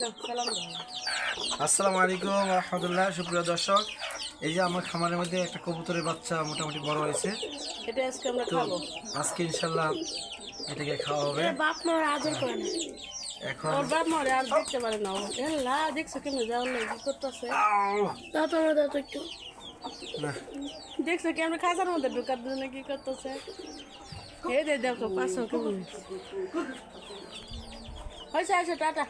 সালাম আসসালামু আলাইকুম রহমতুল্লাহ সুপ্রিয় দর্শক। এই যে আমার খামারের মধ্যে একটা কবুতরের বাচ্চা মোটামুটি বড় হয়েছে। এটা আজকে আমরা খাব। আজকে ইনশাল্লাহ এটাকে খাওয়া হবে। বাপ আদর করে না। এখন ওর বাপ মরে আর দেখতে পারে না দেখছ কেমন যাও না কি করতেছে? দাও তো আমরা দাও তো একটু। না। দেখছ কেমন খাঁচার মধ্যে ঢুকার জন্য কি করতেছে? এই দে দেখো পাঁচশো কেমন। হয়েছে আছে টাটা।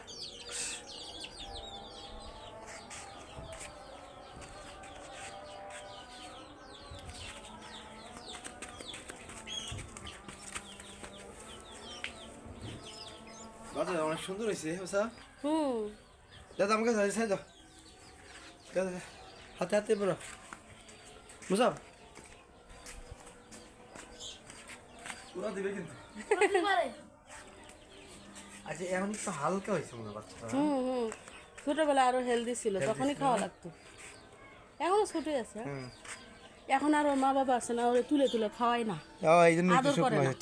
বাচ্চা অনেক সুন্দর হয়েছে হুম দাদা আমাকে সাইড দাও। দাদা হাতে হাতে বড় মুসাব পুরো দিবে কিন্তু। আচ্ছা এখন একটু হালকা হয়েছে মনে হয় বাচ্চাটা। হুম হুম ছোটবেলা আরও হেলদি ছিল তখনই খাওয়া লাগতো। এখনও ছোটই আছে। হুম এখন আর মা বাবা আছে না ওরে তুলে তুলে খাওয়াই না। এই জন্য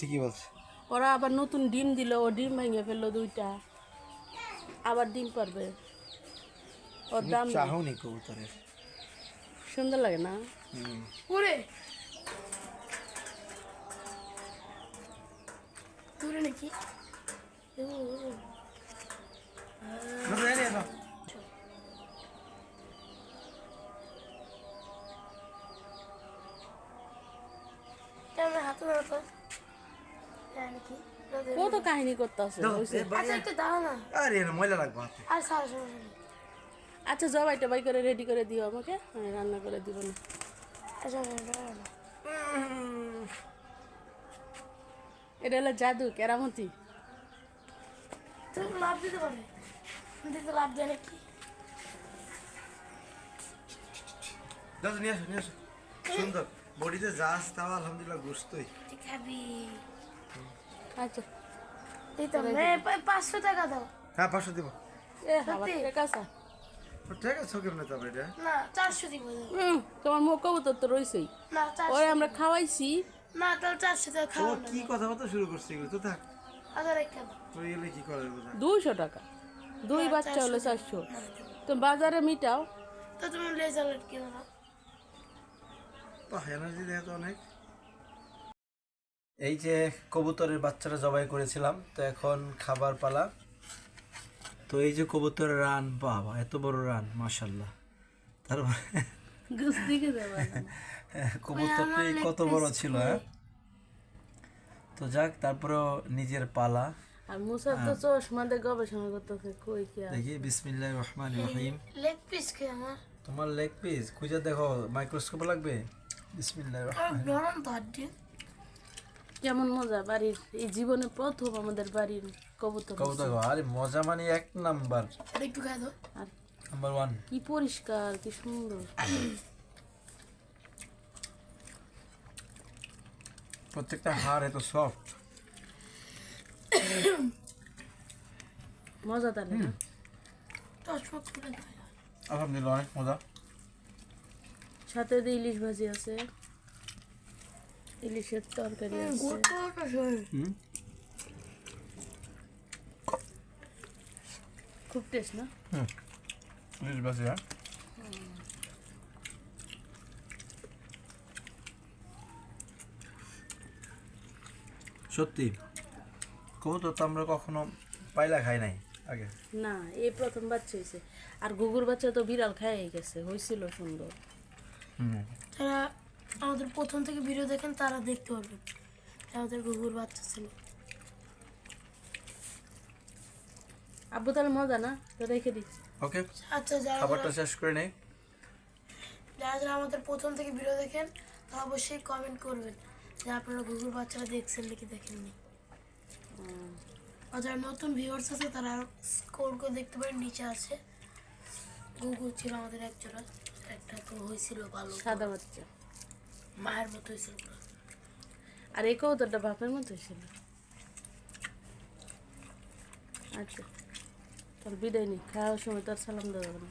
ঠিকই বলছে। ওরা আবার নতুন ডিম দিল ও ডিম ভেঙে ফেলল দুইটা। আবার ডিম পারবে। ওর দাম নেই। কবুতরের। সুন্দর লাগে না? হুম। ওরে। নাকি? হাতে কত কাহিনী করতে আছে আচ্ছা আরে ময়লা লাগবে আর আচ্ছা জবাইটা বাই করে রেডি করে দিও আমাকে। রান্না করে দিব না। আচ্ছা আচ্ছা। এটা হলো জাদু কেরামতি। লাভ দিতে পারবে দিতে লাভ দেয় নাকি দাদা নিয়ে আসো নিয়ে আসো। সুন্দর। বডিতে যা আছে তাও আলহামদুলিল্লাহ গুস্তই খাবি। আচ্ছা। দিতাম না এ, পাঁচশো টাকা দাও। হ্যাঁ পাঁচশো দিব। এ আবার ঠিক আছে। ঠিক আছে কেমনে তবে এটা? না চারশো দিব। দাও। তোমার মুখ কবুতর তো রয়েছেই না চারশো ওরে আমরা খাওয়াইছি। না তাহলে চারশো টাকা ও খাওয়া না। কি কথাবার্তা শুরু করছে এগুলো? তো থাক। হাজার একটা তুই গেলে কি করে দুইশো টাকা। দুই বাচ্চা হলে চারশো তো বাজারে মিটাও। তো তুমি লেজার এনার্জি দেয় তো অনেক। এই যে কবুতরের বাচ্চাটা জবাই করেছিলাম তো এখন খাবার পালা। তো এই যে কবুতরের রান বাবা এত বড় রান মাশাল্লাহ তারপরে গুছ কবুতরটি কত বড় ছিল হ্যাঁ? তো যাক তারপরেও নিজের পালা। আর মুসার তো চশমা দিয়ে গবেষণা করতেছে কই কি। দেখি বিসমিল্লাহ রহমান রহিম। লেগ পিস খেয়ে আমার? তোমার লেগ পিস খুঁজে দেখো মাইক্রোস্কোপ লাগবে? বিসমিল্লাহ রহমান আর নরম তো কেমন মজা বাড়ির এই জীবনে প্রথম আমাদের বাড়ির কবুতর কবুতর আরে মজা মানে এক নাম্বার। আর একটু খাই দাও। আর নাম্বার ওয়ান কি পরিষ্কার কি সুন্দর। প্রত্যেকটা হাড় এত সফট মজা তাহলে আলহামদুলিল্লাহ অনেক মজা। সাথে দিয়ে ইলিশ ভাজি আছে। ইলিশের তরকারি আছে। হুম? খুব টেস্ট না? প্লিজ বাসি হ্যাঁ? সত্যি? কবুতর তো আমরা কখনো পাইলা খাই নাই আগে। না এই প্রথম বাচ্চা হয়েছে আর গুগুর বাচ্চা তো বিড়াল খাই গেছে হয়েছিল সুন্দর। হুম। যারা আমাদের প্রথম থেকে ভিডিও দেখেন তারা দেখতে পারবেন আমাদের গুগুর বাচ্চা ছিল। আব্বু তাহলে মজা না? রেখে দিচ্ছি। ওকে আচ্ছা যারা খাবারটা শেষ করে নেই। যারা যারা আমাদের প্রথম থেকে ভিডিও দেখেন তা অবশ্যই কমেন্ট করবেন যে আপনারা গুগুর বাচ্চারা দেখছেন নাকি দেখেননি। আর যারা নতুন ভিউয়ার্স আছে তারা স্কোর করে দেখতে পারেন নিচে আছে। গুগু ছিল আমাদের একজোড়া একটা তো হয়েছিল ভালো। সাদা বাচ্চা। মায়ের মতো হয়েছিল। আর এই কৌতরটা বাপের মতো হয়েছিল। আচ্ছা তাহলে বিদায় নি খাওয়ার সময় তার সালাম দেওয়া না।